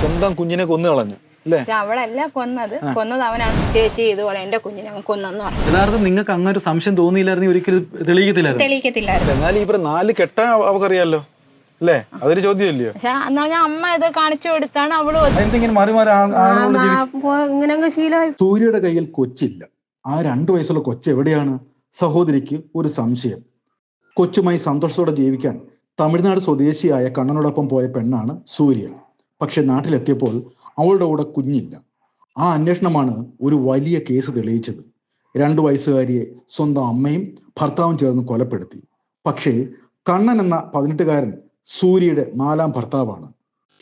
സ്വന്തം കുഞ്ഞിനെ കൊന്നു കളഞ്ഞു അവളല്ല കൊന്നത്? കൊന്നത് അവനാണ് ചേച്ചി ഇതുപോലെ എന്റെ കുഞ്ഞിനെ അവൻ കൊന്നെന്ന് പറഞ്ഞു. യഥാർത്ഥം നിങ്ങൾക്ക് അങ്ങനെ ഒരു സംശയം തോന്നിയില്ലായിരുന്നു ഒരിക്കലും തെളിയിക്കത്തില്ലായിരുന്നു. തെളിയിക്കത്തില്ലായിരുന്നു. എന്നാൽ ഇവിടെ നാല് കെട്ടാൻ അവർക്കറിയാലോ. അവക്കറിയാലോ അല്ലേ അതൊരു ചോദ്യമല്ലയോ? പക്ഷെ എന്ന് പറഞ്ഞാൽ അമ്മ ഇത് കാണിച്ചു കൊടുത്താണ് അവൾ എന്തെങ്കിലും മാറി മാറി ആ- ആളുകളോട് ജീവിച്ചു ഇങ്ങനെ ശീലമായി സൂര്യയുടെ കയ്യിൽ കൊച്ചില്ല. ആ രണ്ടു വയസ്സുള്ള കൊച്ച് എവിടെയാണ്? സഹോദരിക്ക് ഒരു സംശയം. കൊച്ചുമായി സന്തോഷത്തോടെ ജീവിക്കാൻ തമിഴ്നാട് സ്വദേശിയായ കണ്ണനോടൊപ്പം പോയ പെണ്ണാണ് സൂര്യ. പക്ഷെ നാട്ടിലെത്തിയപ്പോൾ അവളുടെ കൂടെ കുഞ്ഞില്ല. ആ അന്വേഷണമാണ് ഒരു വലിയ കേസ് തെളിയിച്ചത്. രണ്ടു വയസ്സുകാരിയെ സ്വന്തം അമ്മയും ഭർത്താവും ചേർന്ന് കൊലപ്പെടുത്തി. പക്ഷേ കണ്ണൻ എന്ന പതിനെട്ടുകാരൻ സൂര്യയുടെ നാലാം ഭർത്താവാണ്.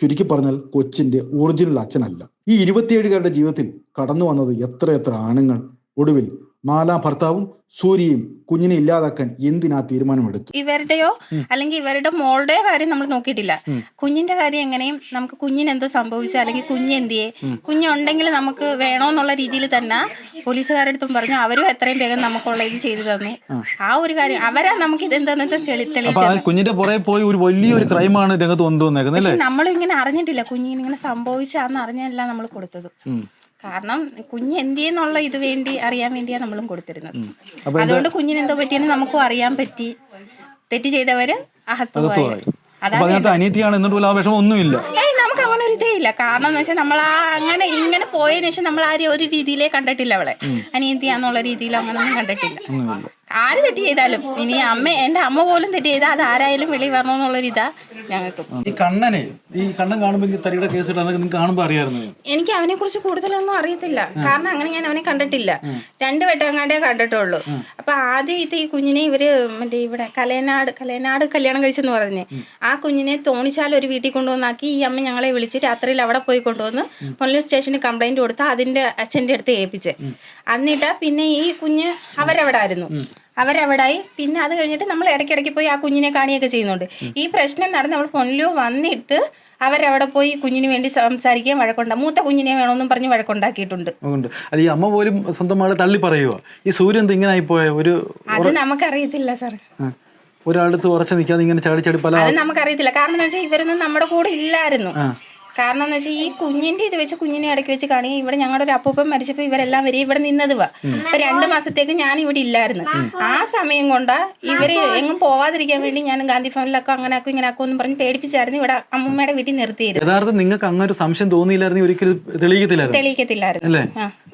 ചുരുക്കി പറഞ്ഞാൽ കൊച്ചിന്റെ ഒറിജിനൽ അച്ഛനല്ല. ഈ ഇരുപത്തിയേഴുകാരുടെ ജീവിതത്തിൽ കടന്നു വന്നത് എത്രയെത്ര ആണുങ്ങൾ ഒടുവിൽ നാലാം ഭർത്താവും സൂര്യയും കുഞ്ഞിനെ ഇല്ലാതാക്കാൻ എന്തിനാ തീരുമാനമെടുത്തു? ഇവരുടെയോ അല്ലെങ്കിൽ ഇവരുടെ മോളുടെയോ കാര്യം നമ്മൾ നോക്കിയിട്ടില്ല. കുഞ്ഞിന്റെ കാര്യം എങ്ങനെയും നമുക്ക് കുഞ്ഞിന് എന്തോ സംഭവിച്ചു അല്ലെങ്കിൽ കുഞ്ഞ് എന്തിയെ? കുഞ്ഞുണ്ടെങ്കിൽ നമുക്ക് വേണോന്നുള്ള രീതിയിൽ തന്നെ പോലീസുകാരുടെ അടുത്തും പറഞ്ഞു അവരും എത്രയും വേഗം നമുക്കുള്ള ഇത് ചെയ്തു തന്നു. ആ. ഒരു കാര്യം അവരാ നമുക്ക് ഇത് എന്താന്ന് ചെളി അപ്പൊ കുഞ്ഞിന്റെ പുറകെ പോയി ഒരു വലിയൊരു ക്രൈമാണ് രംഗത്ത് കൊണ്ടുവന്നേക്കുന്നത് പക്ഷെ അല്ലേ? നമ്മളും ഇങ്ങനെ അറിഞ്ഞിട്ടില്ല കുഞ്ഞിങ്ങനെ സംഭവിച്ചാന്ന് അറിഞ്ഞല്ല നമ്മൾ കൊടുത്തത്. കാരണം കുഞ്ഞ് എന്തിയെന്നുള്ള ഇത് വേണ്ടി അറിയാൻ വേണ്ടിയാണ് നമ്മളും കൊടുത്തിരുന്നത്. അതുകൊണ്ട് കുഞ്ഞിന് എന്തോ പറ്റിയെന്ന് നമുക്കും അറിയാൻ പറ്റി. തെറ്റ് ചെയ്തവര് എന്നിട്ട് ആ വിഷമം ഒന്നുമില്ല. ഏയ് നമുക്ക് അങ്ങനെ ഒരു ഇതേ ഇല്ല. കാരണം എന്ന് വെച്ചാൽ നമ്മൾ ആ അങ്ങനെ ഇങ്ങനെ പോയതിനു ശേഷം നമ്മൾ ആരും ഒരു രീതിയിലേ കണ്ടിട്ടില്ല അവളെ. അനിയത്തിയാന്നുള്ള രീതിയിൽ അങ്ങനെ ഒന്നും കണ്ടിട്ടില്ല ആര് തെറ്റ് ചെയ്താലും? ഇനി അമ്മ എന്റെ അമ്മ പോലും തെറ്റ് ചെയ്താൽ അത് ആരായാലും വെളി വരണം ഇതാ ഞങ്ങൾക്ക്. ഈ കണ്ണനെ ഈ കണ്ണൻ കാണുമ്പോൾ ഈ തരിയുടെ കേസ് ഇട്ടാന്നൊക്കെ നിങ്ങൾക്ക് കാണുമ്പോ അറിയായിരുന്നു എനിക്ക് അവനെ കുറിച്ച് കൂടുതലൊന്നും അറിയത്തില്ല. കാരണം അങ്ങനെ ഞാൻ അവനെ കണ്ടിട്ടില്ല. രണ്ട് വെട്ടങ്ങാണ്ടേ കണ്ടിട്ടുള്ളൂ. അപ്പൊ ആദ്യം ഈ കുഞ്ഞിനെ ഇവർ മറ്റേ ഇവിടെ കലയനാട് കലയനാട് കല്യാണം കഴിച്ചെന്ന് പറഞ്ഞേ. ആ കുഞ്ഞിനെ തോണിച്ചാൽ ഒരു വീട്ടിൽ കൊണ്ടുവന്നാക്കി ഈ അമ്മ ഞങ്ങളെ വിളിച്ച് രാത്രിയിൽ അവിടെ പോയി കൊണ്ടുവന്ന് പോലീസ് സ്റ്റേഷനിൽ കംപ്ലൈന്റ് കൊടുത്ത് അതിന്റെ അച്ഛന്റെ അടുത്ത് ഏൽപ്പിച്ചേ. എന്നിട്ടാ പിന്നെ ഈ കുഞ്ഞ് അവരവിടെ ആയിരുന്നു. അവരവിടായി. പിന്നെ അത് കഴിഞ്ഞിട്ട് നമ്മൾ ഇടയ്ക്കിടയ്ക്ക് പോയി ആ കുഞ്ഞിനെ കാണിയൊക്കെ ചെയ്യുന്നുണ്ട്. ഈ പ്രശ്നം നടന്ന് നമ്മൾ പൊന്നിലോ വന്നിട്ട് അവരവിടെ പോയി കുഞ്ഞിന് വേണ്ടി സംസാരിക്കുകയും വഴക്കുണ്ട മൂത്ത കുഞ്ഞിനെ വേണമെന്നും പറഞ്ഞ് വഴക്കുണ്ടാക്കിയിട്ടുണ്ട്. ഈ അമ്മ പോലും സ്വന്തം മകളെ തള്ളി പറയുക ഈ സൂര്യൻ ഇങ്ങനെ ആയിപ്പോയ? ഒരു അത് നമുക്കറിയത്തില്ല സാർ ഒരാളുടെ ഉറച്ചു നിൽക്കാതെ ഇങ്ങനെ ചാടി ചാടി പല അത് നമുക്കറിയത്തില്ല. കാരണം എന്താ വെച്ചാൽ ഇവരൊന്നും നമ്മുടെ കൂടെ ഇല്ലായിരുന്നു. കാരണം എന്ന് വെച്ചാൽ ഈ കുഞ്ഞിന്റെ ഇത് വെച്ച് കുഞ്ഞിനെ ഇടയ്ക്ക് വെച്ച് കാണുക ഇവിടെ ഞങ്ങളുടെ ഒരു അപ്പൂപ്പൻ മരിച്ചപ്പോ ഇവരെല്ലാം വരെ ഇവിടെ നിന്നത് വാ അപ്പൊ രണ്ട് മാസത്തേക്ക് ഞാൻ ഇവിടെ ഇല്ലായിരുന്നു ആ സമയം കൊണ്ടാ ഇവർ എങ്ങും പോവാതിരിക്കാൻ വേണ്ടി ഞാൻ ഗാന്ധി ഭവനിലൊക്കെ അങ്ങനെ ആക്കും ഇങ്ങനെ ആക്കും എന്ന് പറഞ്ഞ് പേടിപ്പിച്ചായിരുന്നു ഇവിടെ അമ്മൂമ്മയുടെ വീട്ടിൽ നിർത്തിയിരുന്നു. യഥാർത്ഥം നിങ്ങൾക്ക് അങ്ങനെ ഒരു സംശയം തോന്നിയില്ലായിരുന്നു ഒരിക്കലും തെളിയിക്കത്തില്ലായിരുന്നു? തെളിയിക്കത്തില്ലായിരുന്നു. അല്ലേ?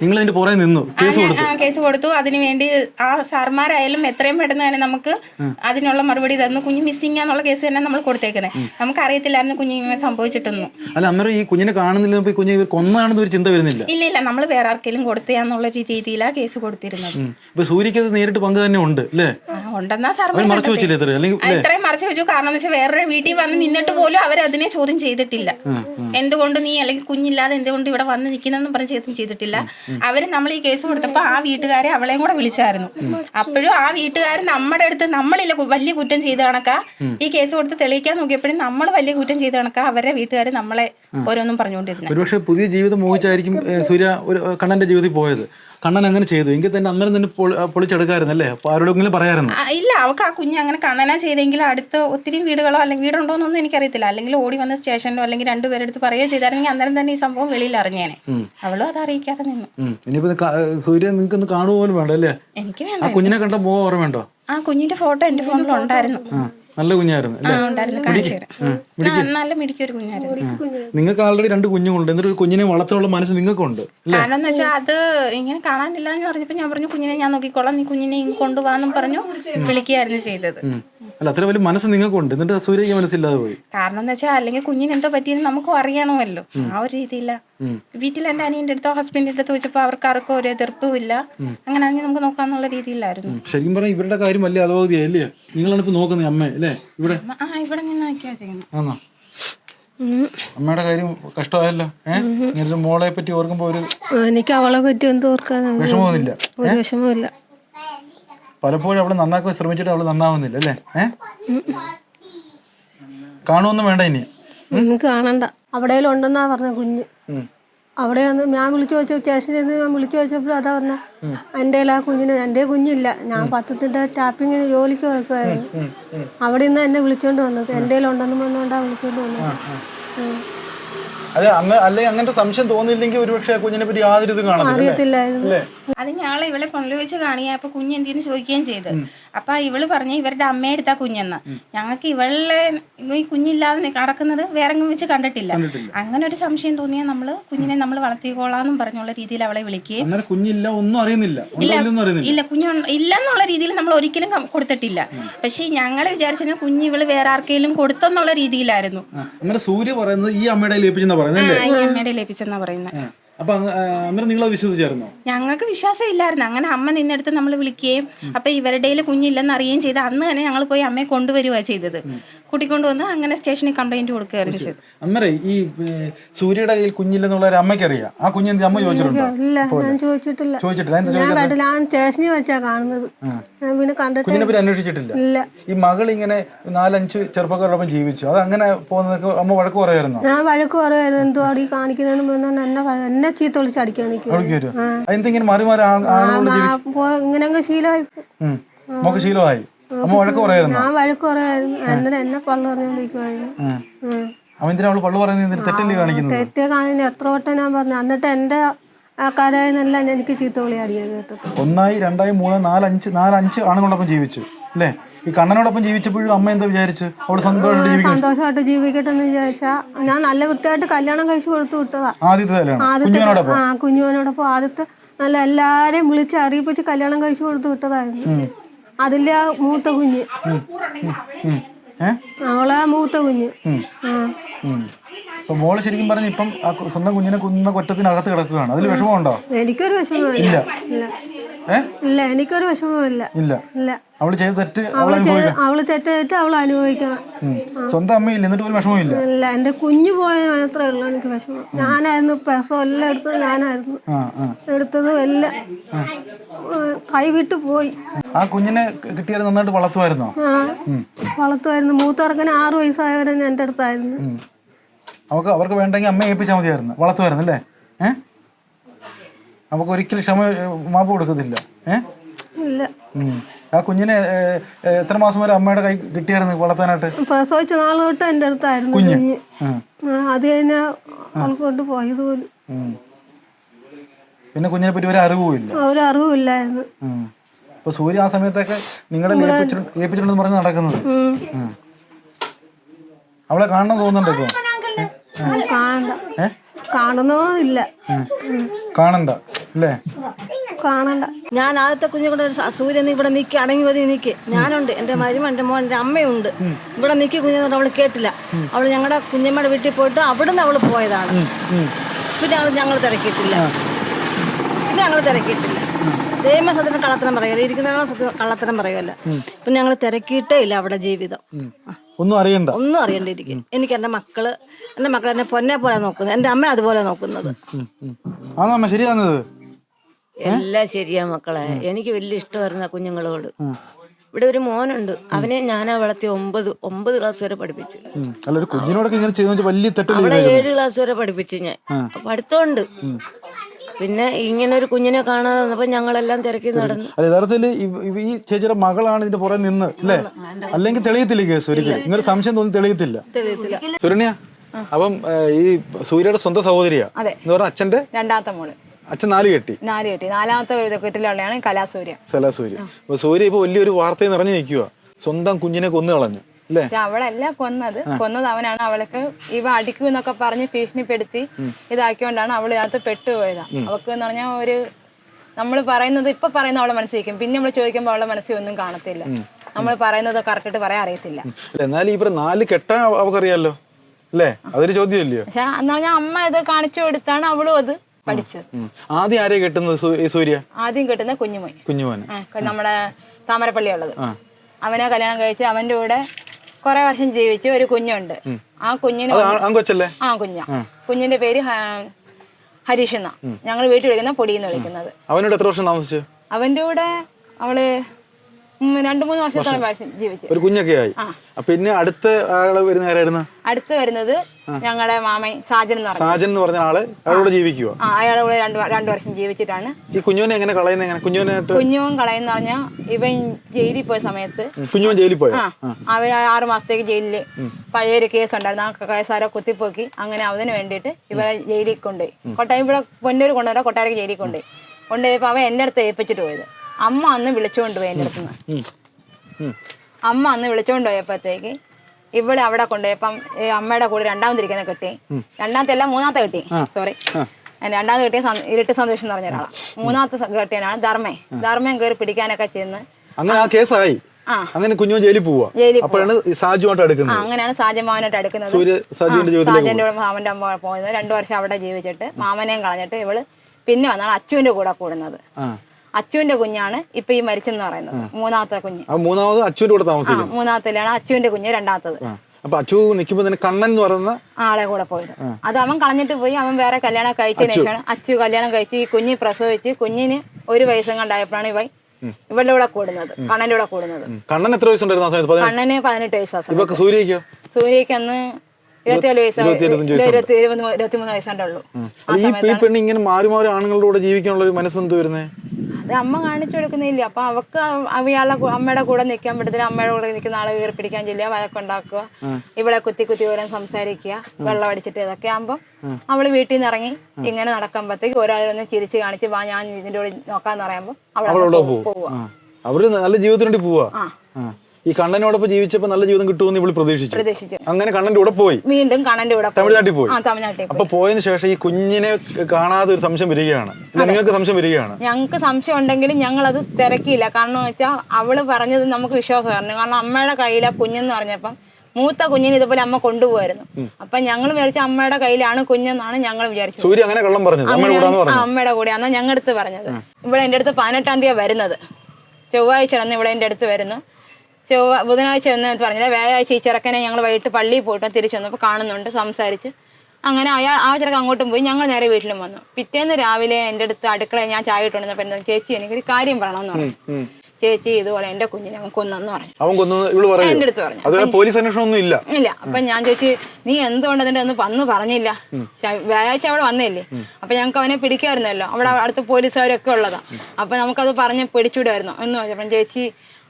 നിങ്ങൾ അതിന്റെ പുറകെ നിന്നു ആ, കേസ് കൊടുത്തു. ആ കേസ് കൊടുത്തു. അതിനു വേണ്ടി ആ സാർമാരായാലും എത്രയും പെട്ടെന്ന് തന്നെ നമുക്ക് അതിനുള്ള മറുപടി തന്നു. കുഞ്ഞ് മിസ്സിംഗ് എന്നുള്ള കേസ് തന്നെ നമ്മൾ കൊടുത്തേക്കുന്നത് നമുക്ക് അറിയത്തില്ലായിരുന്നു കുഞ്ഞിങ്ങനെ സംഭവിച്ചിട്ടൊന്നും. അല്ല അന്നേരം ഈ കുഞ്ഞിനെ കാണുന്നില്ല ഈ കുഞ്ഞ് ഇവർ കൊന്നാണെന്ന് ഒരു ചിന്ത വരുന്നില്ല. ഇല്ല ഇല്ല നമ്മൾ വേറെ ആർക്കെങ്കിലും കൊടുത്തയാന്നുള്ള ഒരു രീതിയിലാ കേസ് കൊടുത്തിരുന്നത്. ഇപ്പൊ സൂര്യക്ക് അത് നേരിട്ട് പങ്ക് തന്നെ ഉണ്ട് അല്ലേ ആ, ഉണ്ടെന്നാ സാർ അവർ മറച്ചു വെച്ചില്ലേ ഇത്ര അല്ലെങ്കിൽ ഇത്രയും മറച്ചു വെച്ചു. കാരണം എന്ന് വെച്ചാൽ വേറൊരു വീട്ടിൽ വന്ന് നിന്നിട്ട് പോലും അവർ അതിനെ ചോദ്യം ചെയ്തിട്ടില്ല. എന്തുകൊണ്ട് നീ അല്ലെങ്കിൽ കുഞ്ഞില്ലാതെ എന്തുകൊണ്ട് ഇവിടെ വന്ന് നിൽക്കുന്നെന്നും പറഞ്ഞ് ചോദ്യം ചെയ്തിട്ടില്ല. അവർ നമ്മൾ ഈ കേസ് കൊടുത്തപ്പോൾ ആ വീട്ടുകാരെ അവളെയും കൂടെ വിളിച്ചായിരുന്നു. അപ്പോഴും ആ വീട്ടുകാർ നമ്മുടെ അടുത്ത് നമ്മളില്ല വലിയ കുറ്റം ചെയ്ത കണക്കാ ഈ കേസ് കൊടുത്ത് തെളിയിക്കാൻ നോക്കിയപ്പോഴും നമ്മൾ വലിയ കുറ്റം ചെയ്ത കണക്കാ അവരുടെ വീട്ടുകാർ നമ്മളെ ഓരോന്നും പറഞ്ഞുകൊണ്ടിരുന്നത് ഒരുപക്ഷെ പുതിയ ജീവിതം മോഹിച്ചായിരിക്കും സൂര്യ ഒരു കണ്ണന്റെ ജീവിതത്തിൽ പോയത്. കണ്ണൻ അങ്ങനെ ചെയ്തു. എങ്കിൽ തന്നെ അന്നേരം തന്നെ പൊളിച്ചെടുക്കാറുണ്ടല്ലേ പൊളിച്ചെടുക്കായിരുന്നു അല്ലേ ആരോടെങ്കിലും പറയായിരുന്നു? ഇല്ല അവൾക്ക് ആ കുഞ്ഞ് അങ്ങനെ കണ്ണന ചെയ്തെങ്കിൽ അടുത്ത് ഒത്തിരി വീടുകളോ അല്ലെങ്കിൽ വീടുണ്ടോ എന്നൊന്നും എനിക്കറിയത്തില്ല. അല്ലെങ്കിൽ ഓടി വന്ന സ്റ്റേഷനിലോ അല്ലെങ്കിൽ രണ്ടുപേരെടുത്ത് പറയുകയോ ചെയ്തായിരുന്നെങ്കിൽ അന്നേരം തന്നെ ഈ സംഭവം വെളിയിൽ അറിഞ്ഞേനെ. അവളും അത് അറിയിക്കാതെ നിന്നു. ഇനിയിപ്പോ സൂര്യ നിങ്ങൾക്ക് ഒന്ന് കാണുക പോലും വേണ്ട അല്ലേ? എനിക്ക് വേണ്ട. കുഞ്ഞിനെ കണ്ട ഓർമ്മ വേണ്ടോ ആ കുഞ്ഞിന്റെ ഫോട്ടോ എന്റെ ഫോണിൽ ഉണ്ടായിരുന്നു നല്ല കുഞ്ഞായിരുന്നു നല്ല മിടിക്കൊരു കുഞ്ഞായിരുന്നു. നിങ്ങൾക്ക് ആൾറെഡി രണ്ട് കുഞ്ഞുങ്ങളുണ്ട്. എന്നിട്ട് ഒരു കുഞ്ഞിനെ വളർത്താനുള്ള മനസ്സ് നിങ്ങൾക്കുണ്ട് കാരണം എന്ന് വെച്ചാൽ അത് ഇങ്ങനെ കാണാനില്ല എന്ന് പറഞ്ഞപ്പോ ഞാൻ പറഞ്ഞു കുഞ്ഞിനെ ഞാൻ നോക്കിക്കോളാം. നീ കുഞ്ഞിനെ ഇങ്ങ് കൊണ്ടുപോകാന്നും പറഞ്ഞു വിളിക്കുകയായിരുന്നു ചെയ്തത്. അല്ല അത്ര വലിയ മനസ്സ് നിങ്ങൾക്കുണ്ട്. എന്നിട്ട് സൂര്യക്ക് മനസ്സില്ലാതെ പോയി. കാരണം എന്ന് വെച്ചാൽ അല്ലെങ്കിൽ കുഞ്ഞിന് എന്തോ പറ്റിയെന്ന് നമുക്കും അറിയണമല്ലോ. ആ ഒരു രീതിയില്ല വീട്ടിൽ എന്റെ അനിയന്റെ അടുത്തോ ഹസ്ബൻഡിന്റെ അടുത്ത് വെച്ചപ്പോ അവർക്ക് ആർക്കും ഒരു എതിർപ്പും ഇല്ല. അങ്ങനെ അങ്ങനെ നമുക്ക് നോക്കാന്നുള്ള രീതിയിലായിരുന്നു. ശരിക്കും പറഞ്ഞാൽ ഇവരുടെ കാര്യം വലിയ അധോഗതിയല്ലേ നിങ്ങളാണ് ഇപ്പൊ നോക്കുന്നത് അമ്മ അല്ലേ? ഇവിടെ? ആ ഇവിടെ നിന്ന് നോക്കിയാ ചെയ്യുന്നത് അമ്മയുടെ കാര്യം കഷ്ടമായല്ലോ ഏഹ് മോളെ പറ്റി ഓർക്കുമ്പോ ഒരു എനിക്ക് അവളെ പറ്റി ഒന്നും ഓർക്കാൻ വിഷമമൊന്നുമില്ല ഒരു വിഷമമില്ല പലപ്പോഴും അവൾ നന്നാക്കാൻ ശ്രമിച്ചിട്ട് അവൾ നന്നാവുന്നില്ല അല്ലേ? ഏഹ് കാണുമൊന്നും വേണ്ട ഇനി. നമുക്ക് കാണണ്ട. അവിടെ ഉണ്ടെന്നാ പറഞ്ഞ കുഞ്ഞ്. അവിടെ വന്ന് ഞാൻ വിളിച്ചു ചോദിച്ചു സ്റ്റേഷനിൽ നിന്ന് ഞാൻ വിളിച്ചു ചോദിച്ചപ്പോൾ അതാ പറഞ്ഞ. എന്റെ ആ കുഞ്ഞിന് എന്റെ കുഞ്ഞില്ല. ഞാൻ പത്തത്തിന്റെ ടാപ്പിങ്ങിന് ജോലിക്ക് പോയിക്കുമായിരുന്നു അവിടെ നിന്ന് എന്നെ വിളിച്ചോണ്ട് വന്നത്. എന്റെ ഉണ്ടെന്ന് പറഞ്ഞുകൊണ്ടാണ് വിളിച്ചോണ്ട് വന്നത്. അതെ അന്ന് അല്ലെ അങ്ങനത്തെ സംശയം തോന്നിയില്ലെങ്കിൽ ഒരുപക്ഷെ കുഞ്ഞിനെ പറ്റി യാതൊരു ഇത് കാണത്തില്ല അല്ലേ? അറിയത്തില്ലായിരുന്നു. അല്ലേ? അത് ഞങ്ങൾ ഇവളെ കൊണ്ടു വെച്ച് കാണിയ അപ്പൊ കുഞ്ഞ് എന്തിനു ചോദിക്കുകയും ചെയ്ത്. അപ്പൊ ഇവൾ പറഞ്ഞ ഇവരുടെ അമ്മയെ എടുത്താ കുഞ്ഞെന്ന്. ഞങ്ങൾക്ക് ഇവളെ ഈ കുഞ്ഞില്ലാതെ നടക്കുന്നത് വേറെ വെച്ച് കണ്ടിട്ടില്ല. അങ്ങനെ ഒരു സംശയം തോന്നിയാൽ നമ്മൾ കുഞ്ഞിനെ നമ്മൾ വളർത്തിക്കോളാന്നും പറഞ്ഞുള്ള രീതിയിൽ അവളെ വിളിക്കുകയും കുഞ്ഞില്ല ഒന്നും അറിയുന്നില്ല. ഇല്ല കുഞ്ഞു ഇല്ലെന്നുള്ള രീതിയിൽ നമ്മൾ ഒരിക്കലും കൊടുത്തിട്ടില്ല. പക്ഷെ ഞങ്ങൾ വിചാരിച്ചാൽ കുഞ്ഞ് ഇവൾ വേറെ ആർക്കെങ്കിലും കൊടുത്തെന്നുള്ള രീതിയിലായിരുന്നു. സൂര്യ പറയുന്നത് ഈ അമ്മയുടെ ലയിപ്പിച്ചെന്നാ പറയുന്നത് ഈ അമ്മയുടെ ലഭിച്ചെന്നാ പറയുന്നത്. അപ്പൊ അന്നേരം നിങ്ങൾ വിശ്വസിച്ചായിരുന്നോ? ഞങ്ങൾക്ക് വിശ്വാസം ഇല്ലായിരുന്നു അങ്ങനെ അമ്മ നിന്നെടുത്ത് നമ്മൾ വിളിക്കുകയും അപ്പൊ ഇവരുടെ കുഞ്ഞില്ലെന്ന് അറിയുകയും ചെയ്ത് അന്ന് തന്നെ ഞങ്ങൾ പോയി അമ്മയെ കൊണ്ടുവരിക ചെയ്തത്. കൂട്ടിക്കൊണ്ടുവന്ന് അങ്ങനെ സ്റ്റേഷനിൽ കംപ്ലൈന്റ് കൊടുക്കുകയായിരുന്നു ചെയ്തു അന്നേരം ഈ സൂര്യയുടെ കയ്യിൽ കുഞ്ഞില്ലെന്നുള്ള ഒരു അമ്മയ്ക്ക് അറിയാം. ആ കുഞ്ഞിന്റെ അമ്മ ചോദിച്ചിട്ടുണ്ടോ? ഇല്ല ഞാൻ ചോദിച്ചിട്ടില്ല. ചോദിച്ചിട്ടില്ല. എന്താ ഞാൻ ചോദിക്കാത്ത? കണ്ടില്ല. ഞാൻ സ്റ്റേഷനിൽ വെച്ചാ കാണുന്നത്. ഞാൻ പിന്നെ കണ്ടിട്ട് കുഞ്ഞിനെ പറ്റി അന്വേഷിച്ചിട്ടില്ല? ഇല്ല. ഈ മകൾ ഇങ്ങനെ നാലഞ്ച് ചെറുപ്പക്കാരോടൊപ്പം ജീവിച്ചു. അത് അങ്ങനെ പോകുന്നതൊക്കെ അമ്മ വഴക്ക് പറയായിരുന്നു ഞാൻ വഴക്ക് പറയുമായിരുന്നു. എന്തോ അവിടെ ഈ കാണിക്കുന്നതിന് മുന്നേ എന്നെ എന്നെ ചീത്ത വിളിച്ച് അടിക്കാൻ നിൽക്കും അവൾക്ക് വരും അതെന്തെങ്കിലും മാറി മാറി ആ- ആളുകളോട് ജീവിച്ചു ഇങ്ങനെയൊക്കെ ശീലമായി. ഉം. ശീലമായി? അമ്മ വഴക്ക് പറയായിരുന്നോ? ഞാൻ വഴക്ക് പറയുമായിരുന്നു എന്നിട്ട് എന്നെ പള്ളു പറഞ്ഞോണ്ടിരിക്കുമായിരുന്നു ഉം. അവൻ എന്തിനാ അവൾ പള്ളു പറയുന്നത്? തെറ്റല്ലേ കാണിക്കുന്നത്? തെറ്റേ കാണുന്ന എത്ര വട്ടം ഞാൻ പറഞ്ഞു. എന്നിട്ട് എന്റെ ആൾക്കാരായെന്നല്ല എനിക്ക് ചീത്ത വിളി അടിയത് ഒന്നായി രണ്ടായി മൂന്ന് നാലഞ്ച് നാലഞ്ച് ആണുങ്ങളോടൊപ്പം ജീവിച്ചു അല്ലേ? ഈ കണ്ണനോടൊപ്പം ജീവിച്ചപ്പോഴും അമ്മ എന്താ വിചാരിച്ചു? അവൾ സന്തോഷമായിട്ട് ജീവിക്കും സന്തോഷമായിട്ട് ജീവിക്കട്ടെ എന്ന് വിചാരിച്ചാ ഞാൻ നല്ല വൃത്തിയായിട്ട് കല്യാണം കഴിച്ചു കൊടുത്തു വിട്ടതാ. ആദ്യത്തെ ആദ്യത്തെ ആ കുഞ്ഞുവനോടൊപ്പം ആദ്യത്തെ നല്ല എല്ലാരെയും വിളിച്ച് അറിയിപ്പിച്ച് കല്യാണം കഴിച്ചു കൊടുത്തു വിട്ടതായിരുന്നു. അതിലെ ആ മൂത്ത കുഞ്ഞ്. അവളാ മൂത്ത കുഞ്ഞ്. മോൾ ശരിക്കും പറഞ്ഞ ഇപ്പം സ്വന്തം കുഞ്ഞിനെ കുന്ന കൊറ്റത്തിനകത്ത് കിടക്കുകയാണ്. അതിൽ വിഷമമുണ്ടോ? എനിക്കൊരു വിഷമമില്ല ഇല്ല എനിക്കൊരു വിഷമമില്ല ഇല്ല. ഇല്ല. അവൾ ചെയ്ത തെറ്റ് അവൾ തെറ്റായിട്ട് അവൾ അനുഭവിക്കണം. സ്വന്തം അമ്മയില്ല എന്നിട്ട് ഒരു വിഷമമില്ല ഇല്ല എന്റെ കുഞ്ഞു പോയ മാത്രമേ ഉള്ളൂ എനിക്ക് വിഷമം. ഞാനായിരുന്നു പ്രസവം എല്ലാം എടുത്തത് ഞാനായിരുന്നു. എടുത്തതും എല്ലാം. കൈവിട്ട് പോയി. ആ കുഞ്ഞിനെ കിട്ടിയാൽ നന്നായിട്ട് വളർത്തുമായിരുന്നോ? വളർത്തുമായിരുന്നു. മൂത്തവർക്കനെ ആറ് വയസ്സായവരെ എന്റെ അടുത്തായിരുന്നു. അവർക്ക് അവർക്ക് വേണ്ടെങ്കിൽ അമ്മയെ ഏൽപ്പിച്ചാൽ മതിയായിരുന്നു. വളർത്തുമായിരുന്നു അല്ലേ? ഏ? നമുക്ക് ഒരിക്കലും ക്ഷമ മാപ്പ് കൊടുക്കത്തില്ല. ആ കുഞ്ഞിനെ എത്ര മാസം വരെ അമ്മയുടെ കൈ കിട്ടിയായിരുന്നു വളർത്താനായിട്ട്? പ്രസവിച്ച നാൾ തൊട്ട് എന്റെ അടുത്തായിരുന്നു കുഞ്ഞ്? അത് കഴിഞ്ഞാ അവൾക്ക് കൊണ്ട് പോയത് പോലും. പിന്നെ കുഞ്ഞിനെ പറ്റി ഒരു അറിവുമില്ല ഒരു അറിവില്ലായിരുന്നു. അപ്പൊ സൂര്യ ആ സമയത്തൊക്കെ നിങ്ങളെ ഏൽപ്പിച്ചിട്ടുണ്ട് ഏൽപ്പിച്ചിട്ടുണ്ടെന്ന് പറഞ്ഞ് നടക്കുന്നത്. അവളെ കാണണം തോന്നുന്നുണ്ടോ ഇപ്പൊ? കാണണ്ട. കാണണ്ട അല്ലേ കാണണ്ട. ഞാൻ ആദ്യത്തെ കുഞ്ഞു കൊണ്ട് സൂര്യൻ ഇവിടെ നിൽക്കി അടങ്ങി വരി നിൽക്കി ഞാനുണ്ട് എന്റെ മരുമ എന്റെ മോൻ എന്റെ അമ്മയുണ്ട്. ഇവിടെ നിൽക്കി കുഞ്ഞുകൊണ്ട് അവൾ കേട്ടില്ല. അവൾ ഞങ്ങളുടെ കുഞ്ഞമ്മയുടെ വീട്ടിൽ പോയിട്ട് അവിടുന്ന് അവൾ പോയതാണ്. പിന്നെ ഞങ്ങൾ തിരക്കിയിട്ടില്ല. പിന്നെ ഞങ്ങൾ തിരക്കിയിട്ടില്ല. ദൈവമ സത്യം കള്ളത്തരം പറയല്ല ഇരിക്കുന്ന സത്യം കള്ളത്തരം പറയല്ല പിന്നെ ഞങ്ങൾ തിരക്കിയിട്ടേ ഇല്ല അവിടെ ജീവിതം. ഒന്നും അറിയണ്ട. ഒന്നും അറിയണ്ടിരിക്കും എനിക്ക് എന്റെ മക്കൾ എന്റെ മക്കൾ എന്നെ പൊന്നെ പോലെ നോക്കുന്നത് എന്റെ അമ്മ അതുപോലെ നോക്കുന്നത്. ശരിയാണത് അമ്മ ശരിയാന്നത്? എല്ലാം ശരിയാ മക്കളെ. എനിക്ക് വലിയ ഇഷ്ടമായിരുന്ന കുഞ്ഞുങ്ങളോട്. ഇവിടെ ഒരു മോനുണ്ട്. അവനെ ഞാനാ വളർത്തി ഒമ്പത് ഒമ്പത് ക്ലാസ് വരെ പഠിപ്പിച്ചു. കുഞ്ഞിനോടൊക്കെ ഇങ്ങനെ വലിയ? ഏഴ് ക്ലാസ് വരെ പഠിപ്പിച്ചു ഞാൻ. പഠിത്തമുണ്ട് പിന്നെ ഇങ്ങനെ ഒരു കുഞ്ഞിനെ കാണാതെ വന്നപ്പോ ഞങ്ങളെല്ലാം തിരക്കി നടന്നു. ഇവ- ഇവ- ഈ ചേച്ചിയുടെ മകളാണ് ഇതിന്റെ പുറകെ നിന്ന് അല്ലേ? അല്ലെങ്കിൽ തെളിയത്തില്ല കേസ് ഒരിക്കലും? ഇങ്ങനെ സംശയം തോന്നി തെളിയത്തില്ല. സുരണ്യ അപ്പം ഈ സൂര്യയുടെ സ്വന്തം സഹോദരിയാ? അതെ. എന്ന് പറഞ്ഞ അച്ഛന്റെ? രണ്ടാമത്തെ മോൾ. അച്ഛൻ നാല് കെട്ടി. നാല് കെട്ടി. നാലാമത്തെ ഒരു കെട്ടിലുള്ളതാണ് കലാസൂര്യ. സലാസൂര്യ അപ്പൊ സൂര്യ ഇപ്പൊ വലിയൊരു വാർത്തയിൽ നിറഞ്ഞു നിൽക്കുക സ്വന്തം കുഞ്ഞിനെ കൊന്നു കളഞ്ഞു അവളല്ല കൊന്നത്. കൊന്നത് അവനാണ്. അവൾക്ക് ഇവ അടിക്കൂ എന്നൊക്കെ പറഞ്ഞ് ഭീഷണിപ്പെടുത്തി ഇതാക്കിയോണ്ടാണ് അവൾ ഇതിനകത്ത് പെട്ടുപോയത്. അവൾക്ക് എന്ന് പറഞ്ഞാൽ ഒരു നമ്മൾ പറയുന്നത് ഇപ്പൊ പറയുന്ന അവളെ മനസ്സിലിരിക്കും പിന്നെ നമ്മൾ ചോദിക്കുമ്പോൾ അവളെ മനസ്സിൽ ഒന്നും കാണത്തില്ല. നമ്മൾ പറയുന്നത് കറക്റ്റ് പറയാൻ അറിയത്തില്ല. എന്നാലും ഇവർ നാല് കെട്ടാൻ അവ- അവക്കറിയാലോ അല്ലേ? അതൊരു ചോദ്യമല്ലയോ? പക്ഷെ എന്നാ ഞാൻ അമ്മ ഇത് കാണിച്ചു കൊടുത്താണ് അവളും അത് പഠിച്ചത്. ആദ്യം ആരെയാ കെട്ടുന്നത് സൂര്യ? ആദ്യം കെട്ടുന്ന കുഞ്ഞുമോൻ. കുഞ്ഞുമോൻ നമ്മുടെ താമരപ്പള്ളി ഉള്ളത് അവനെ കല്യാണം കഴിച്ച് അവന്റെ കൂടെ കുറെ വർഷം ജീവിച്ച് ഒരു കുഞ്ഞുണ്ട്. ആ കുഞ്ഞിന് ആ- കുഞ്ഞ. കുഞ്ഞിന്റെ പേര് ഹരീഷ് എന്നാ. ഞങ്ങൾ വീട്ടിൽ വിളിക്കുന്ന പൊടിയെന്ന് വിളിക്കുന്നത്. അവനോട് എത്ര വർഷം താമസിച്ചു? അവന്റെ കൂടെ അവൾ രണ്ട് മൂന്ന് വർഷത്തോളം ജീവിച്ചു. ഒരു കുഞ്ഞൊക്കെ ആയി പിന്നെ അടുത്ത ആൾ വരുന്ന ആരായിരുന്നു? അടുത്ത് വരുന്നത് ഞങ്ങളുടെ മാമൻ സാജൻ എന്ന് പറഞ്ഞു സാജൻ എന്ന് പറഞ്ഞ ആൾ അയാളോട് ജീവിക്കുക അയാളെ കൂടെ രണ്ട് രണ്ടു വർഷം ജീവിച്ചിട്ടാണ്. ഈ കുഞ്ഞുവിനെ എങ്ങനെ കളയുന്ന? എങ്ങനെ കുഞ്ഞുവിനായിട്ട് കുഞ്ഞുവും കളയെന്ന് പറഞ്ഞാൽ ഇവൻ ജയിലിൽ പോയ സമയത്ത് കുഞ്ഞുവൻ ജയിലിൽ പോയ? ആ. അവർ ആറ് മാസത്തേക്ക് ജയിലിൽ പഴയൊരു കേസ് ഉണ്ടായിരുന്നു ആ കേസാരെ കുത്തിപ്പോക്കി അങ്ങനെ അവന് വേണ്ടിയിട്ട് ഇവരെ ജയിലിൽ കൊണ്ടുപോയി. കൊട്ടാരം ഇവിടെ പൊന്നൂർ കൊണ്ടുവരാ കൊട്ടാരക്ക് ജയിലിൽ കൊണ്ടുപോയി. കൊണ്ടുപോയപ്പോൾ അവൻ എന്റെ അടുത്ത് ഏൽപ്പിച്ചിട്ട് പോയത്. അമ്മ അന്ന് വിളിച്ചുകൊണ്ട് പോയി എന്റെ അടുത്തുനിന്ന് അമ്മ അന്ന് വിളിച്ചുകൊണ്ട് പോയപ്പോഴത്തേക്ക് ഇവിടെ അവിടെ കൊണ്ടുപോയപ്പം ഈ അമ്മയുടെ കൂടെ രണ്ടാമതിരിക്കുന്ന കിട്ടി. രണ്ടാമത്തെ അല്ല മൂന്നാമത്തെ കിട്ടി. സോറി രണ്ടാമത് കിട്ടിയ ഇരട്ട് സന്തോഷം എന്ന് പറഞ്ഞ ഒരാളാണ് മൂന്നാമത്തെ കിട്ടിയനാണ് ധർമ്മേ ധർമ്മയും കയറി പിടിക്കാനൊക്കെ ചെന്ന് അങ്ങനെ ആ കേസായി. അങ്ങനെ കുഞ്ഞു ജയിലിൽ പോവാ. അപ്പോഴാണ് സാജുമായിട്ട് അടുക്കുന്നത്. അങ്ങനെയാണ് അടുക്കുന്നത്. സൂര്യ സാജുവിന്റെ ജീവിതത്തിലേക്ക് സാജന്റെ മാമന്റെ അമ്മ പോയത്. രണ്ടു വർഷം അവിടെ ജീവിച്ചിട്ട് മാമനെയും കളഞ്ഞിട്ട് ഇവൾ പിന്നെ വന്നാണ് അച്ചുവിന്റെ കൂടെ കൂടുന്നത്. അച്ചുവിന്റെ കുഞ്ഞാണ് ഇപ്പൊ ഈ മരിച്ചെന്ന് പറയുന്നത്. മൂന്നാമത്തെ കുഞ്ഞ്. മൂന്നാമത് അച്ചുവിന്റെ കൂടെ ആ താമസിക്കുന്നു മൂന്നാമത്തിലാണ് അച്ചുവിന്റെ കുഞ്ഞ് രണ്ടാമത്തത്. അപ്പൊ അച്ചു നിൽക്കുമ്പോ തന്നെ കണ്ണൻ എന്ന് പറയുന്ന ആളെ കൂടെ പോയത്. അത് അവൻ കളഞ്ഞിട്ട് പോയി അവൻ വേറെ കല്യാണം കഴിച്ചതിന് ശേഷമാണ് അച്ചു കല്യാണം കഴിച്ച് ഈ കുഞ്ഞ് പ്രസവിച്ച് കുഞ്ഞിന് ഒരു വയസ്സും കണ്ടായപ്പോഴാണ് ഇവൻ ഇവളുടെ കൂടെ കൂടുന്നത് കണ്ണന്റെ കൂടെ കൂടുന്നത്. കണ്ണൻ എത്ര വയസ്സുണ്ടായിരുന്നു കണ്ണന് പതിനെട്ട് വയസ്സാണ് സൂര്യക്ക് സൂര്യക്കോ അന്ന് ഇരുപത്തിമൂന്ന് ഈ ഈ പെണ്ണ് ഇങ്ങനെ മാറി മാറി ആണുങ്ങളുടെ കൂടെ ജീവിക്കാനുള്ള ഒരു മനസ്സെന്ത് വരുന്നേ? അത് അമ്മ കാണിച്ചു കൊടുക്കുന്നില്ല. അപ്പൊ അവക്ക് അയാളെ അമ്മയുടെ കൂടെ നിൽക്കാൻ പറ്റത്തില്ല. അമ്മയുടെ കൂടെ നിൽക്കുന്ന ആളെ കയറി പിടിക്കാൻ ചെല്ലുക വഴക്കുണ്ടാക്കുക ഇവിടെ കുത്തി കുത്തി ഓരോ സംസാരിക്കുക വെള്ളം അടിച്ചിട്ട് ഇതൊക്കെ ആകുമ്പോ അവൾ വീട്ടിൽ നിന്ന് ഇറങ്ങി ഇങ്ങനെ നടക്കുമ്പോഴത്തേക്ക് ഒരാളൊന്ന് ചിരിച്ച് കാണിച്ച് വാ ഞാൻ ഇതിന്റെ കൂടെ നോക്കാന്ന് പറയുമ്പോൾ അവളവിടെ അവളവിടെ പോവുക. അവർ നല്ല ജീവിതത്തിന് വേണ്ടി പോവാ. ഈ കണ്ണനോടൊപ്പം ജീവിച്ചപ്പോ നല്ല ജീവിതം കിട്ടുമെന്ന് ഇവൾ പ്രതീക്ഷിച്ചു. അങ്ങനെ കണ്ണന്റെ കൂടെ പോയി. വീണ്ടും കണ്ണന്റെ കൂടെ. തമിഴ്നാട്ടിൽ പോയി. തമിഴ്നാട്ടിൽ അപ്പൊ പോയി പോയതിനു ശേഷം ഈ കുഞ്ഞിനെ കാണാതെ ഒരു സംശയം വരികയാണ്. നിങ്ങൾക്ക് സംശയം വരികയാണ്. ഞങ്ങൾക്ക് സംശയം ഉണ്ടെങ്കിലും ഞങ്ങൾ അത് തിരക്കിയില്ല. കാരണം വെച്ചാൽ അവൾ പറഞ്ഞത് നമുക്ക് വിശ്വാസമായിരുന്നു. കാരണം അമ്മയുടെ കയ്യിലെ കുഞ്ഞെന്ന് പറഞ്ഞപ്പം മൂത്ത കുഞ്ഞിന് ഇതുപോലെ അമ്മ കൊണ്ടുപോയിരുന്നു അപ്പൊ ഞങ്ങൾ വിചാരിച്ച അമ്മയുടെ കയ്യിലാണ് കുഞ്ഞെന്നാണ് ഞങ്ങൾ വിചാരിച്ചത്. സൂര്യ അങ്ങനെ കള്ളം പറഞ്ഞത്. അമ്മയുടെ കൂടെ അമ്മയുടെ കൂടെയാണെന്ന് ഞങ്ങളുടെ അടുത്ത് പറഞ്ഞത്. ഇവിടെ എന്റെ അടുത്ത് പതിനെട്ടാം തീയതി വരുന്നത്. ചൊവ്വാഴ്ച അന്ന് ഇവിടെ എന്റെ അടുത്ത് വരുന്നു. ചൊവ്വ ബുധനാഴ്ച എന്ന് പറഞ്ഞില്ല വ്യാഴാഴ്ച ഈ ചെറുക്കനെ ഞങ്ങൾ വൈകിട്ട് പള്ളിയിൽ പോയിട്ട് തിരിച്ചു വന്നപ്പോൾ കാണുന്നുണ്ട് സംസാരിച്ച്. അങ്ങനെ അയാൾ ആ ചെറുക്കൻ അങ്ങോട്ടും പോയി ഞങ്ങൾ നേരെ വീട്ടിലും വന്നു. പിറ്റേന്ന് രാവിലെ എന്റെ അടുത്ത് അടുക്കള ഞാൻ ചായ ഇട്ടുകൊണ്ടിരുന്നപ്പോൾ എന്താ ചേച്ചി എനിക്കൊരു കാര്യം പറയണമെന്ന് പറഞ്ഞു. ചേച്ചി ഇതുപോലെ എന്റെ കുഞ്ഞിനെ അവൻ കൊന്നെന്ന് പറഞ്ഞു. അവൻ കൊന്നു എന്റെ അടുത്ത് പറഞ്ഞു. പോലീസ് അന്വേഷണം ഒന്നും ഇല്ല. ഇല്ല അപ്പൊ ഞാൻ ചോദിച്ചു നീ എന്തുകൊണ്ട് അതിന്റെ ഒന്ന് വന്ന് പറഞ്ഞില്ല? വ്യാഴാഴ്ച അവിടെ വന്നില്ലേ? അപ്പൊ ഞങ്ങൾക്ക് അവനെ പിടിക്കായിരുന്നല്ലോ. അവിടെ അടുത്ത് പോലീസുകാരൊക്കെ ഉള്ളതാ. അപ്പൊ നമുക്കത് പറഞ്ഞ് പിടിച്ചുവിടായിരുന്നു എന്ന് പറഞ്ഞപ്പം ചേച്ചി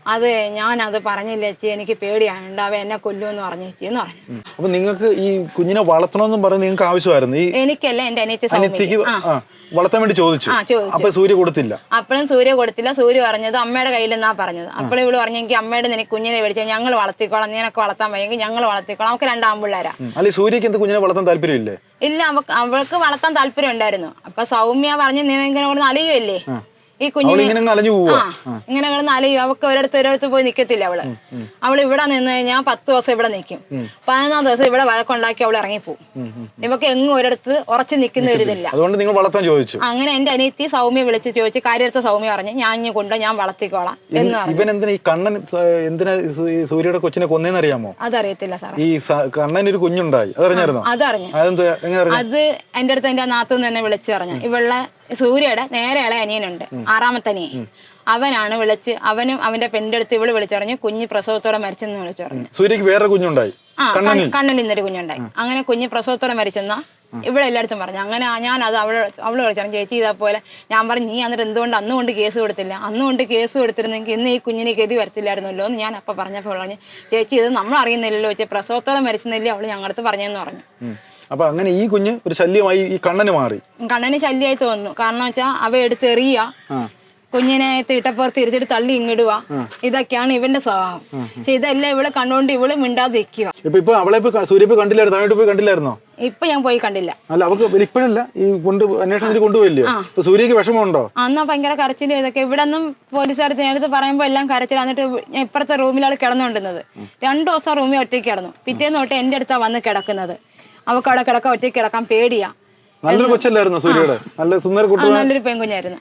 അത് ഞാൻ അത് പറഞ്ഞില്ല ചേച്ചി എനിക്ക് പേടിയാണ് അവൻ എന്നെ കൊല്ലുമെന്ന് പറഞ്ഞു ചേച്ചി എന്ന് പറഞ്ഞു. അപ്പൊ നിങ്ങൾക്ക് ഈ കുഞ്ഞിനെ വളർത്തണമെന്നും പറഞ്ഞ് നിങ്ങൾക്ക് ആവശ്യമായിരുന്നു? ഈ എനിക്കല്ല എന്റെ അനിയത്തി അനിയത്തിക്ക് സൗമ്യക്ക് ആ. ആ, വളർത്താൻ വേണ്ടി ചോദിച്ചു. ആ ചോദിച്ചു. അപ്പൊ സൂര്യ കൊടുത്തില്ല. അപ്പോഴും സൂര്യ കൊടുത്തില്ല. സൂര്യ പറഞ്ഞത് അമ്മയുടെ കയ്യിലെന്നാ പറഞ്ഞത്. അപ്പോൾ ഇവൾ പറഞ്ഞു എനിക്ക് അമ്മയുടെ നിനക്ക് കുഞ്ഞിനെ മേടിച്ചാൽ ഞങ്ങൾ വളർത്തിക്കോളാം നിനക്ക് വളർത്താൻ വയ്യെങ്കിൽ ഞങ്ങൾ വളർത്തിക്കോളാം നമുക്ക് രണ്ടാമ്പിള്ളേരാ ഉം. അല്ല സൂര്യക്ക് എന്ത് കുഞ്ഞിനെ വളർത്താൻ താല്പര്യമില്ലേ? ഇല്ല അവക്ക് അവൾക്ക് വളർത്താൻ താല്പര്യം ഉണ്ടായിരുന്നു അപ്പൊ സൗമ്യ പറഞ്ഞ് നീ ഇങ്ങനെ കിടന്ന് അലയുമല്ലേ ഈ കുഞ്ഞിനെ ഇങ്ങനെ അലയും. അവക്ക് ഒരിടത്ത് ഒരിടത്ത് പോയി നിക്കത്തില്ല അവൾ. അവൾ ഇവിടെ നിന്ന് കഴിഞ്ഞാൽ പത്ത് ദിവസം ഇവിടെ നിൽക്കും പതിനൊന്നാം ദിവസം ഇവിടെ വഴക്കുണ്ടാക്കി അവൾ ഇറങ്ങിപ്പോവും. ഇവക്ക് എങ്ങും ഒരിടത്ത് ഉറച്ചു നിൽക്കുന്ന ഒരു ഇതില്ല. അതുകൊണ്ട് നിങ്ങൾ വളർത്താൻ ചോദിച്ചു. അങ്ങനെ എന്റെ അനിയത്തി സൗമ്യ വിളിച്ച് ചോദിച്ചു കാര്യത്തെ സൗമ്യ പറഞ്ഞു ഞാൻ ഇനി കൊണ്ടോ ഞാൻ വളർത്തിക്കോളാം എന്ന് ഇവൻ എന്തിനാ ഈ കണ്ണൻ എന്തിനാ സൂര്യയുടെ കൊച്ചിനെ കൊന്നേന്ന് അറിയാമോ അതറിയത്തില്ല സാർ ഈ കണ്ണൻ ഒരു കുഞ്ഞുണ്ടായി. അതറിഞ്ഞായിരുന്നു? അതറിഞ്ഞു. അത് എന്റെ അടുത്ത് എന്റെ നാത്തുന്ന് തന്നെ വിളിച്ചു പറഞ്ഞു. ഇവളുടെ സൂര്യയുടെ നേരെ ഇളയ അനിയനുണ്ട് ആറാമത്തെ അനിയൻ. അവനാണ് വിളിച്ച് അവനും അവന്റെ പെണ്ണിന്റെ അടുത്ത് ഇവൾ വിളിച്ചറിഞ്ഞു പറഞ്ഞു കുഞ്ഞ് പ്രസവത്തോടെ മരിച്ചെന്ന് വിളിച്ചു പറഞ്ഞു. സൂര്യക്ക് വേറെ കുഞ്ഞുണ്ടായി. ആ കണ്ണൻ ഇന്നൊരു കുഞ്ഞുണ്ടായി. അങ്ങനെ കുഞ്ഞ് പ്രസവത്തോടെ മരിച്ചെന്ന ഇവിടെ എല്ലായിടത്തും പറഞ്ഞു. അങ്ങനെ ഞാൻ അത് അവൾ അവൾ വിളിച്ചു ചേച്ചി ഇതാ പോലെ. ഞാൻ പറഞ്ഞു നീ അന്നിട്ട് എന്തുകൊണ്ട് അന്ന് കൊണ്ട് കേസ് കൊടുത്തില്ല? അന്ന് കൊണ്ട് കേസ് കൊടുത്തിരുന്നെങ്കിൽ ഇന്ന് ഈ കുഞ്ഞിനെ ഗതി വരത്തില്ലായിരുന്നല്ലോ? എന്ന് ഞാൻ അപ്പൊ പറഞ്ഞപ്പോൾ പറഞ്ഞു ചേച്ചി ഇത് നമ്മൾ അറിയുന്നില്ലല്ലോ ചേച്ചി പ്രസവത്തോടെ മരിച്ചെന്നില്ലേ അവൾ ഞങ്ങളുടെ അടുത്ത് പറഞ്ഞെന്ന് പറഞ്ഞു. അപ്പൊ അങ്ങനെ ഈ കുഞ്ഞ് ഒരു ശല്യമായി ഈ കണ്ണന് മാറി. കണ്ണന് ശല്യമായി തോന്നുന്നു. കാരണം വെച്ചാൽ അവ എടുത്ത് എറിയ കുഞ്ഞിനെ തീട്ടപ്പുറത്ത് ഇരുത്തിട്ട് തള്ളി ഇങ്ങിടുക. ഇതൊക്കെയാണ് ഇവന്റെ സ്വഭാവം. പക്ഷെ ഇതെല്ലാം ഇവൾ കണ്ടുകൊണ്ട് ഇവൾ മിണ്ടാതെ നിൽക്കുക ഇപ്പൊ ഇപ്പൊ അവളെ ഇപ്പൊ ക- സൂര്യ ഇപ്പൊ കണ്ടില്ലായിരുന്നു. താഴോട്ട് പോയി കണ്ടില്ലായിരുന്നോ? ഇപ്പൊ ഞാൻ പോയി കണ്ടില്ല. അല്ല അവക്ക് ഇപ്പോഴല്ല ഈ കൊണ്ട് അന്വേഷണത്തിന് കൊണ്ടുപോയില്ലേ? ഇപ്പൊ സൂര്യക്ക് വിഷമമുണ്ടോ? അന്നാ ഭയങ്കര കരച്ചിൽ ഇതൊക്കെ. ഇവിടെ നിന്നും പോലീസുകാർ നേരത്തെ പറയുമ്പോ എല്ലാം കരച്ചിൽ എന്നിട്ട് ഇപ്പുറത്തെ റൂമിലാണ് കിടന്നുകൊണ്ടിരുന്നത്. രണ്ടു ദിവസം റൂമിൽ ഒറ്റയ്ക്ക് കിടന്നു. പിറ്റേന്ന് തൊട്ട് എന്റെ അടുത്താ വന്ന് കിടക്കുന്നത്. അവക്ക് അവിടെ കിടക്കാൻ ഒറ്റയ്ക്ക് കിടക്കാൻ പേടിയാ. നല്ലൊരു കൊച്ചല്ലായിരുന്നു സൂര്യയുടെ? നല്ല സുന്ദര കുട്ടി നല്ലൊരു പെൺകുഞ്ഞായിരുന്നു.